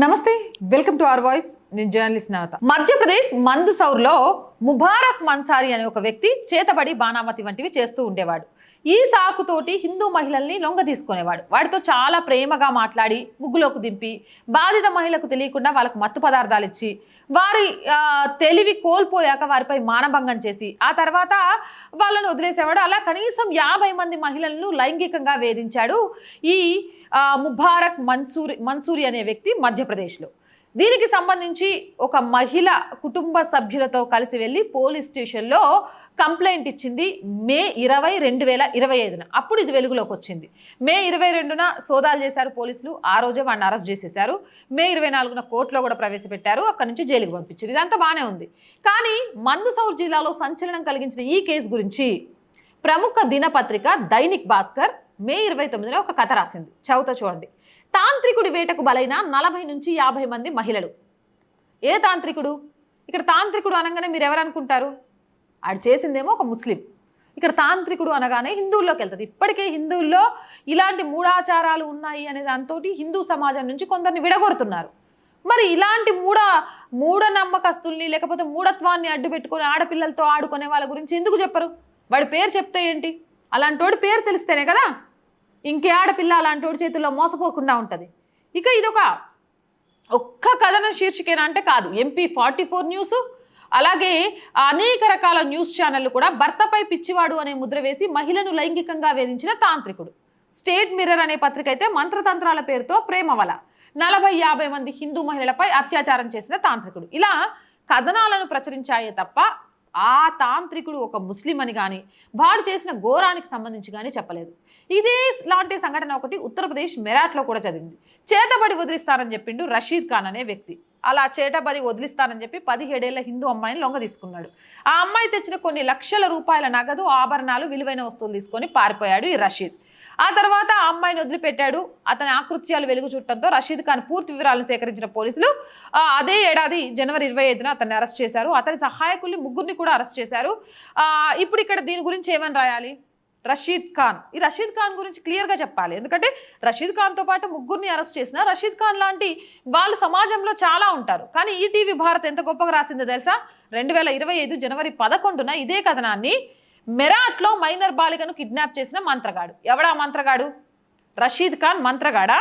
నమస్తే welcome to our voice. నేను journalist Navata Madhya Pradesh మందుసౌర్లో ముబారక్ మన్సారి అనే ఒక వ్యక్తి చేతబడి బాణామతి వంటివి చేస్తూ ఉండేవాడు. ఈ సాకుతోటి హిందూ మహిళల్ని లొంగ తీసుకునేవాడు. వాడితో చాలా ప్రేమగా మాట్లాడి ముగ్గులోకి దింపి బాధిత మహిళకు తెలియకుండా వాళ్ళకు మత్తు పదార్థాలు ఇచ్చి వారి తెలివి కోల్పోయాక వారిపై మానభంగం చేసి ఆ తర్వాత వాళ్ళని వదిలేసేవాడు. అలా కనీసం యాభై మంది మహిళలను లైంగికంగా వేధించాడు. ఈ ముబారక్ మన్సూరి మన్సూరి అనే వ్యక్తి మధ్యప్రదేశ్లో. దీనికి సంబంధించి ఒక మహిళ కుటుంబ సభ్యులతో కలిసి వెళ్ళి పోలీస్ స్టేషన్లో కంప్లైంట్ ఇచ్చింది మే ఇరవై రెండు వేల ఇరవై ఐదున. అప్పుడు ఇది వెలుగులోకి వచ్చింది. మే ఇరవై రెండున సోదాలు చేశారు పోలీసులు. ఆ రోజే వాడిని అరెస్ట్ చేసేశారు. మే ఇరవై నాలుగున కోర్టులో కూడా ప్రవేశపెట్టారు. అక్కడి నుంచి జైలుకి పంపించారు ఇదంతా బాగానే ఉంది. కానీ మందుసౌర్ జిల్లాలో సంచలనం కలిగించిన ఈ కేసు గురించి ప్రముఖ దినపత్రిక దైనిక్ భాస్కర్ మే ఇరవై తొమ్మిదిన ఒక కథ రాసింది. చదువుత చూడండి. తాంత్రికుడి వేటకు బలైన నలభై నుంచి యాభై మంది మహిళలు. ఏ తాంత్రికుడు? ఇక్కడ తాంత్రికుడు అనగానే మీరు ఎవరు అనుకుంటారు ఆడు చేసిందేమో ఒక ముస్లిం. ఇక్కడ తాంత్రికుడు అనగానే హిందువుల్లోకి వెళ్తుంది. ఇప్పటికే హిందువుల్లో ఇలాంటి మూఢాచారాలు ఉన్నాయి అనే దాంతో హిందూ సమాజం నుంచి కొందరిని విడగొడుతున్నారు. మరి ఇలాంటి మూఢ మూఢనమ్మకస్తుల్ని లేకపోతే మూఢత్వాన్ని అడ్డు పెట్టుకొని ఆడపిల్లలతో ఆడుకునే వాళ్ళ గురించి ఎందుకు చెప్పరు? వాడి పేరు చెప్తే ఏంటి? అలాంటి పేరు తెలిస్తేనే కదా? ఇంకే ఆడపిల్ల అలాంటి చేతుల్లో మోసపోకుండా ఉంటుంది. ఇక ఇదొక ఒక్క కథన శీర్షికేనా అంటే కాదు. ఎంపీ ఫార్టీ ఫోర్ న్యూస్ అలాగే అనేక రకాల న్యూస్ ఛానళ్ళు కూడా భర్తపై పిచ్చివాడు అనే ముద్ర వేసి మహిళను లైంగికంగా వేధించిన తాంత్రికుడు. స్టేట్ మిర్రర్ అనే పత్రిక అయితే మంత్రతంత్రాల పేరుతో ప్రేమవల. నలభై యాభై మంది హిందూ మహిళలపై అత్యాచారం చేసిన తాంత్రికుడు. ఇలా కథనాలను ప్రచురించాయే తప్ప ఆ తాంత్రికుడు ఒక ముస్లిం అని కానీ వాడు చేసిన ఘోరానికి సంబంధించి కానీ చెప్పలేదు. ఇదే లాంటి సంఘటన ఒకటి ఉత్తరప్రదేశ్ మెరాట్లో కూడా చదివింది చేతబడి వదిలిస్తానని చెప్పిండు రషీద్ ఖాన్ అనే వ్యక్తి. అలా చేతబడి వదిలిస్తానని చెప్పి పదిహేడేళ్ళ హిందూ అమ్మాయిని లొంగ తీసుకున్నాడు. ఆ అమ్మాయి తెచ్చిన కొన్ని లక్షల రూపాయల నగదు ఆభరణాలు విలువైన వస్తువులు తీసుకొని పారిపోయాడు ఈ రషీద్. ఆ తర్వాత ఆ అమ్మాయిని వదిలిపెట్టాడు. అతని ఆకృత్యాలు వెలుగు చుట్టడంతో రషీద్ ఖాన్ పూర్తి వివరాలను సేకరించిన పోలీసులు అదే ఏడాది జనవరి ఇరవై ఐదున అతన్ని అరెస్ట్ చేశారు. అతని సహాయకుల్ని ముగ్గురిని కూడా అరెస్ట్ చేశారు. ఇప్పుడు ఇక్కడ దీని గురించి ఏమని రాయాలి? రషీద్ ఖాన్. ఈ రషీద్ ఖాన్ గురించి క్లియర్గా చెప్పాలి. ఎందుకంటే రషీద్ ఖాన్తో పాటు ముగ్గురిని అరెస్ట్ చేసిన రషీద్ ఖాన్ లాంటి వాళ్ళు సమాజంలో చాలా ఉంటారు. కానీ ఈటీవీ భారత్ ఎంత గొప్పగా రాసిందో తెలుసా? రెండు వేల ఇరవై ఐదు జనవరి పదకొండున ఇదే కథనాన్ని మెరాట్లో మైనర్ బాలికను కిడ్నాప్ చేసిన మంత్రగాడు. ఎవడా మంత్రగాడు? రషీద్ ఖాన్ మంత్రగాడా?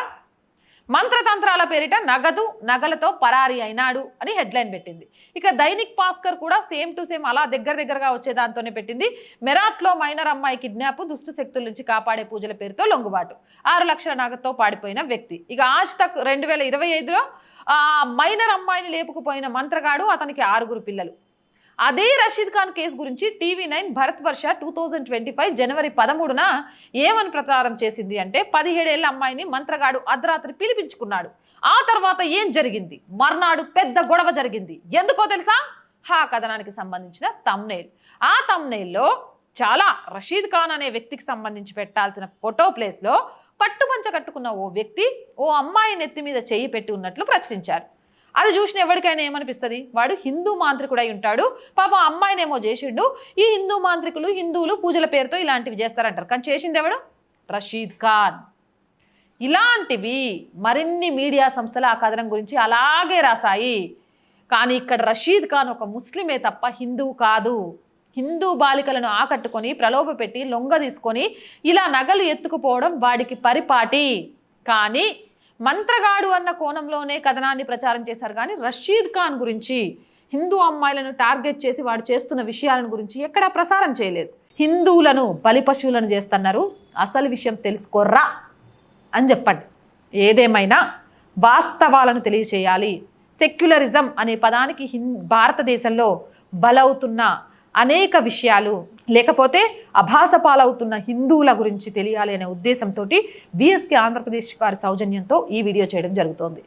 మంత్రతంత్రాల పేరిట నగదు నగలతో పరారి అయినాడు అని హెడ్లైన్ పెట్టింది. ఇక దైనిక్ భాస్కర్ కూడా సేమ్ టు సేమ్ అలా దగ్గర దగ్గరగా వచ్చే దాంతోనే పెట్టింది. మెరాట్లో మైనర్ అమ్మాయి కిడ్నాప్ దుష్టు శక్తుల నుంచి కాపాడే పూజల పేరుతో లొంగుబాటు. ఆరు లక్షల నగదుతో పాడిపోయిన వ్యక్తి. ఇక ఆజ్ తక్ రెండు వేల ఇరవై ఐదులో మైనర్ అమ్మాయిని లేపుకుపోయిన మంత్రగాడు అతనికి ఆరుగురు పిల్లలు. అదే రషీద్ ఖాన్ కేసు గురించి TV nine Bharat Varsha two thousand twenty five జనవరి పదమూడున ఏమని ప్రచారం చేసింది అంటే పదిహేడేళ్ళ అమ్మాయిని మంత్రగాడు అర్ధరాత్రి పిలిపించుకున్నాడు. ఆ తర్వాత ఏం జరిగింది? మర్నాడు పెద్ద గొడవ జరిగింది. ఎందుకో తెలుసా? హా కథనానికి సంబంధించిన తమ్నేల్ ఆ తమ్నేల్లో చాలా రషీద్ ఖాన్ అనే వ్యక్తికి సంబంధించి పెట్టాల్సిన ఫోటో ప్లేస్లో పట్టుపంచ కట్టుకున్న ఓ వ్యక్తి ఓ అమ్మాయి నెత్తి మీద చేయి పెట్టి ఉన్నట్లు ప్రచురించారు. అది చూసిన ఎవరికైనా ఏమనిపిస్తుంది? వాడు హిందూ మాంత్రికుడై ఉంటాడు. పాపం అమ్మాయినేమో చేసిండు. ఈ హిందూ మాంత్రికులు హిందువులు పూజల పేరుతో ఇలాంటివి చేస్తారంటారు. కానీ చేసింది ఎవడు? రషీద్ ఖాన్. ఇలాంటివి మరిన్ని మీడియా సంస్థలు ఆ కథనం గురించి అలాగే రాశాయి. కానీ ఇక్కడ రషీద్ ఖాన్ ఒక ముస్లిమే తప్ప హిందూ కాదు. హిందూ బాలికలను ఆకట్టుకొని ప్రలోభపెట్టి లొంగ తీసుకొని ఇలా నగలు ఎత్తుకుపోవడం వాడికి పరిపాటి. కానీ మంత్రగాడు అన్న కోణంలోనే కథనాన్ని ప్రచారం చేశారు. కానీ రషీద్ ఖాన్ గురించి హిందూ అమ్మాయిలను టార్గెట్ చేసి వాడు చేస్తున్న విషయాలను గురించి ఎక్కడా ప్రసారం చేయలేదు. హిందువులను బలి పశువులను చేస్తున్నారు. అసలు విషయం తెలుసుకోర్రా అని చెప్పండి. ఏదేమైనా వాస్తవాలను తెలియచేయాలి. సెక్యులరిజం అనే పదానికి హిం భారతదేశంలో బలవుతున్న అనేక విషయాలు లేకపోతే అభాస పాలవుతున్న హిందువుల గురించి తెలియాలి అనే ఉద్దేశంతో విఎస్కే ఆంధ్రప్రదేశ్ వారి సౌజన్యంతో ఈ వీడియో చేయడం జరుగుతోంది.